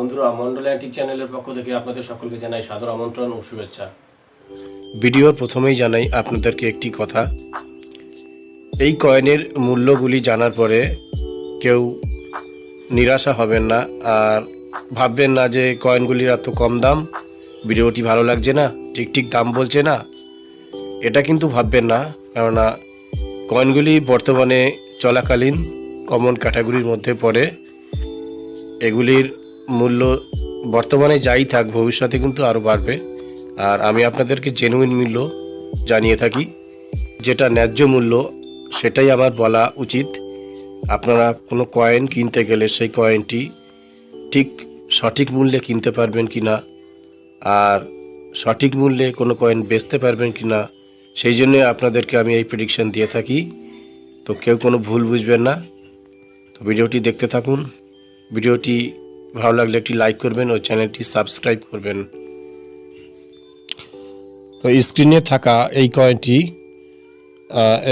বন্ধুরা মন্ডল অ্যান্টিক চ্যানেলের পক্ষ থেকে আপনাদের সকলকে জানাই সাদর আমন্ত্রণ ও শুভেচ্ছা। ভিডিওর প্রথমেই জানাই আপনাদেরকে একটি কথা। এই কয়েনের মূল্যগুলি জানার পরে কেউ নিরাশা হবেন না আর ভাববেন না যে কয়েনগুলির এত কম দাম, ভিডিওটি ভালো লাগছে না, ঠিক ঠিক দাম বলছে না। এটা কিন্তু ভাববেন না, কেননা কয়েনগুলি বর্তমানে চলাকালীন কমন ক্যাটাগরির মধ্যে পড়ে। এগুলির মূল্য বর্তমানে যাই থাক, ভবিষ্যতে কিন্তু আরও বাড়বে। আর আমি আপনাদেরকে জেনুইন মূল্য জানিয়ে থাকি, যেটা ন্যায্য মূল্য, সেটাই আমার বলা উচিত। আপনারা কোনো কয়েন কিনতে গেলে সেই কয়েনটি ঠিক সঠিক মূল্যে কিনতে পারবেন কি না, আর সঠিক মূল্যে কোনো কয়েন বেচতে পারবেন কি না, সেই জন্য আপনাদেরকে আমি এই প্রেডিকশান দিয়ে থাকি। তো কেউ কোনো ভুল বুঝবেন না। তো ভিডিওটি দেখতে থাকুন। ভিডিওটি ভালো লাগলে একটি লাইক করবেন ও চ্যানেলটি সাবস্ক্রাইব করবেন। তো স্ক্রিনে থাকা এই কয়েনটি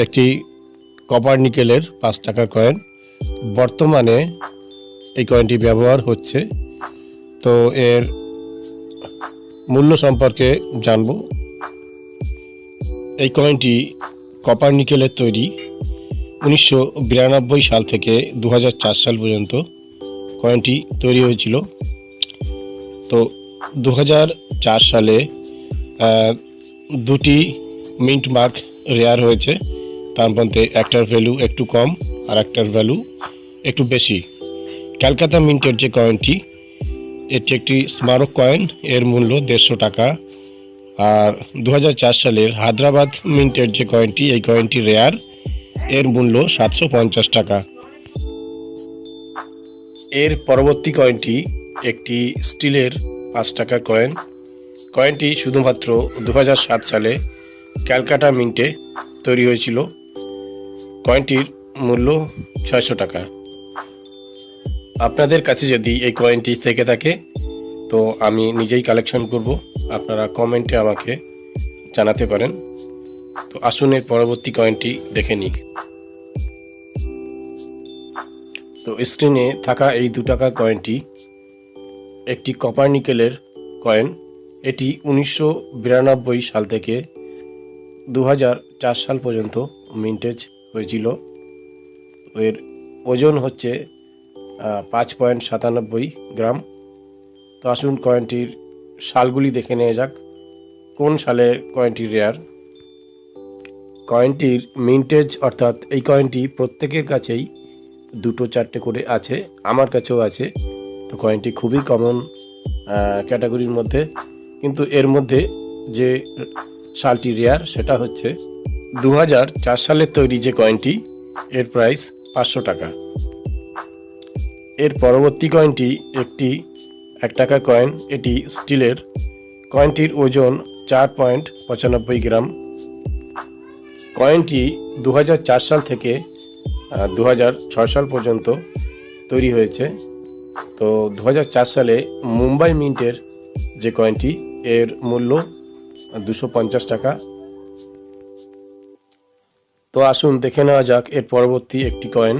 একটি কপার নিকেলের পাঁচ টাকার কয়েন বর্তমানে এই কয়েনটি ব্যবহার হচ্ছে। তো এর মূল্য সম্পর্কে জানব। এই কয়েনটি কপার নিকেলের তৈরি। উনিশশো বিরানব্বই সাল থেকে দু হাজার চার সাল পর্যন্ত কয়েনটি তৈরি হয়েছিল। তো দু হাজার চার সালে দুটি মিন্ট মার্ক রেয়ার হয়েছে। তার মধ্যে একটার ভ্যালু একটু কম আর একটার ভ্যালু একটু বেশি। ক্যালকাতা মিন্টের যে কয়েনটি, এটি একটি স্মারক কয়েন, এর মূল্য দেড়শো টাকা। আর দু হাজার চার সালের হায়দ্রাবাদ মিন্টের যে কয়েনটি, এই কয়েনটি রেয়ার, এর মূল্য সাতশো পঞ্চাশ টাকা। এর পরবর্তী কয়েনটি একটি স্টিলের পাঁচ টাকার কয়েন কয়েনটি শুধুমাত্র দু হাজার সাত সালে ক্যালকাটা মিন্টে তৈরি হয়েছিল। কয়েনটির মূল্য ছয়শো টাকা। আপনাদের কাছে যদি এই কয়েনটি থেকে থাকে, তো আমি নিজেই কালেকশন করব। আপনারা কমেন্টে আমাকে জানাতে পারেন। তো আসুন এর পরবর্তী কয়েনটি দেখে নিই। তো স্ক্রিনে থাকা এই দু টাকার কয়েনটি একটি কপার নিকেলের কয়েন এটি উনিশশো বিরানব্বই সাল থেকে দু সাল পর্যন্ত মিন্টেজ হয়েছিল। এর ওজন হচ্ছে পাঁচ পয়েন্ট সাতানব্বই গ্রাম। তো আসুন কয়েনটির সালগুলি দেখে নেওয়া যাক, কোন সালে কয়েনটি রেয়ার কয়েনটির মিন্টেজ অর্থাৎ এই কয়েনটি প্রত্যেকের কাছেই দুটো চারটে করে আছে, আমার কাছেও আছে। তো কয়েনটি খুবই কমন ক্যাটাগরির মধ্যে। কিন্তু এর মধ্যে যে সালটি রেয়ার সেটা হচ্ছে দু সালের তৈরি যে কয়েনটি এর প্রাইস পাঁচশো টাকা। এর পরবর্তী কয়েনটি একটি এক টাকার কয়েন এটি স্টিলের কয়েনটির ওজন চার পয়েন্ট পঁচানব্বই গ্রাম। কয়েনটি দু হাজার চার সাল থেকে দু হাজার ছয় সাল পর্যন্ত তৈরি হয়েছে। তো দু হাজার চার সালে মুম্বাই মিন্টের যে কয়েনটি, এর মূল্য দুশো টাকা। তো আসুন দেখে নেওয়া যাক এর পরবর্তী একটি কয়েন।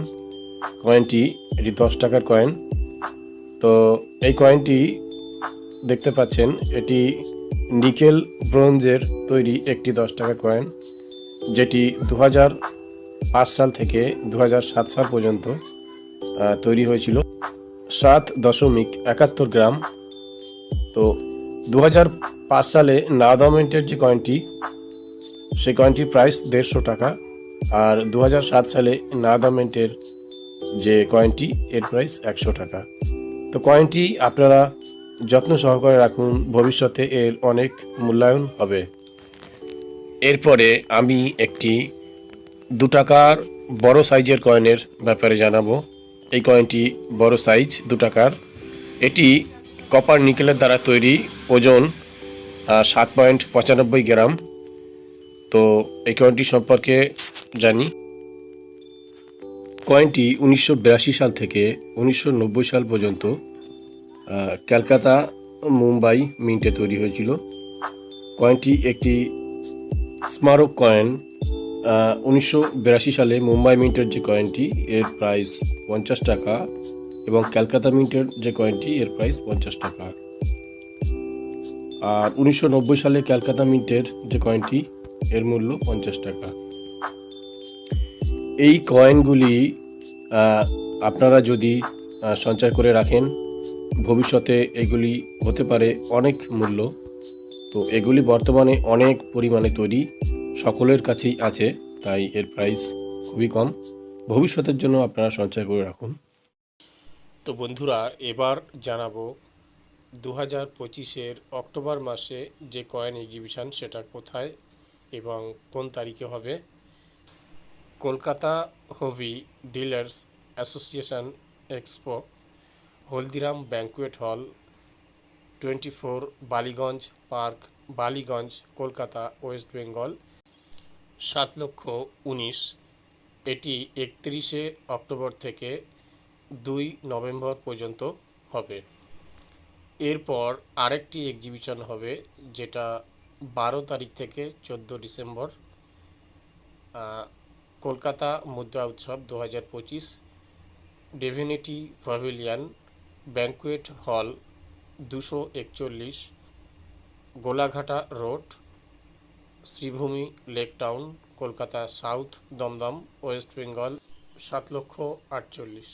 কয়েনটি এটি দশ টাকার কয়েন। তো এই কয়েনটি দেখতে পাচ্ছেন, এটি নিকেল ব্রোঞ্জের তৈরি একটি দশ টাকার কয়েন, যেটি দু সাল থেকে দু সাল পর্যন্ত তৈরি হয়েছিল সাত দশমিক একাত্তর গ্রাম। তো দু পাঁচ সালে নাদামেন্টের যে কয়েনটি সেই কয়েনটির প্রাইস দেড়শো টাকা। আর দু সালে নাদামেন্টের যে কয়েনটি এর প্রাইস একশো টাকা। তো কয়েনটি আপনারা যত্ন সহকারে রাখুন, ভবিষ্যতে এর অনেক মূল্যায়ন হবে। এরপরে আমি একটি দু টাকার বড় সাইজের কয়েনের ব্যাপারে জানাব। এই কয়েনটি বড় সাইজ, দু টাকার। এটি কপার নিকেলের দ্বারা তৈরি ওজন সাত পয়েন্ট পঁচানব্বই গ্রাম। তো এই কয়েনটি সম্পর্কে জানি। কয়েনটি উনিশশো বিরাশি সাল থেকে উনিশশো নব্বই সাল পর্যন্ত ক্যালকাতা মুম্বাই, মিন্টে তৈরি হয়েছিল। কয়েনটি একটি স্মারক কয়েন উনিশশো বিরাশি সালে মুম্বাই মিন্টের যে কয়েনটি এর প্রাইস পঞ্চাশ টাকা এবং ক্যালকাতা মিন্টের যে কয়েনটি এর প্রাইস পঞ্চাশ টাকা। আর উনিশশো নব্বই সালে ক্যালকাতা মিন্টের যে কয়েনটি এর মূল্য পঞ্চাশ টাকা। এই কয়েনগুলি আপনারা যদি সঞ্চয় করে রাখেন, ভবিষ্যতে এগুলি হতে পারে অনেক মূল্য। তো এগুলি বর্তমানে অনেক পরিমাণে তৈরি। সকলের কাছেই আছে, তাই এর প্রাইস খুবই কম। ভবিষ্যতের জন্য আপনারা সঞ্চয় করে রাখুন। তো বন্ধুরা, এবার জানাব দু হাজার পঁচিশের অক্টোবর মাসে যে কয়েন এক্সিবিশন সেটা কোথায় এবং কোন তারিখে হবে? Kolkata hobby dealers association expo, Haldiram banquet hall twenty four Ballygunge park, Ballygunge, Kolkata, West Bengal সাত লক্ষ উনিশ। এটি একত্রিশে অক্টোবর থেকে দুই নভেম্বর পর্যন্ত হবে। এরপর আরেকটি এক্সিবিশন হবে, যেটা বারো তারিখ থেকে চোদ্দ ডিসেম্বর কলকাতা মুদ্রা উৎসব দু হাজার পঁচিশ ডেভিনিটি প্যাভিলিয়ন ব্যাঙ্কুয়েট হল দুশো একচল্লিশ, Golaghata road Sreebhumi lake town Kolkata south Dumdum West Bengal সাত লক্ষ আটচল্লিশ।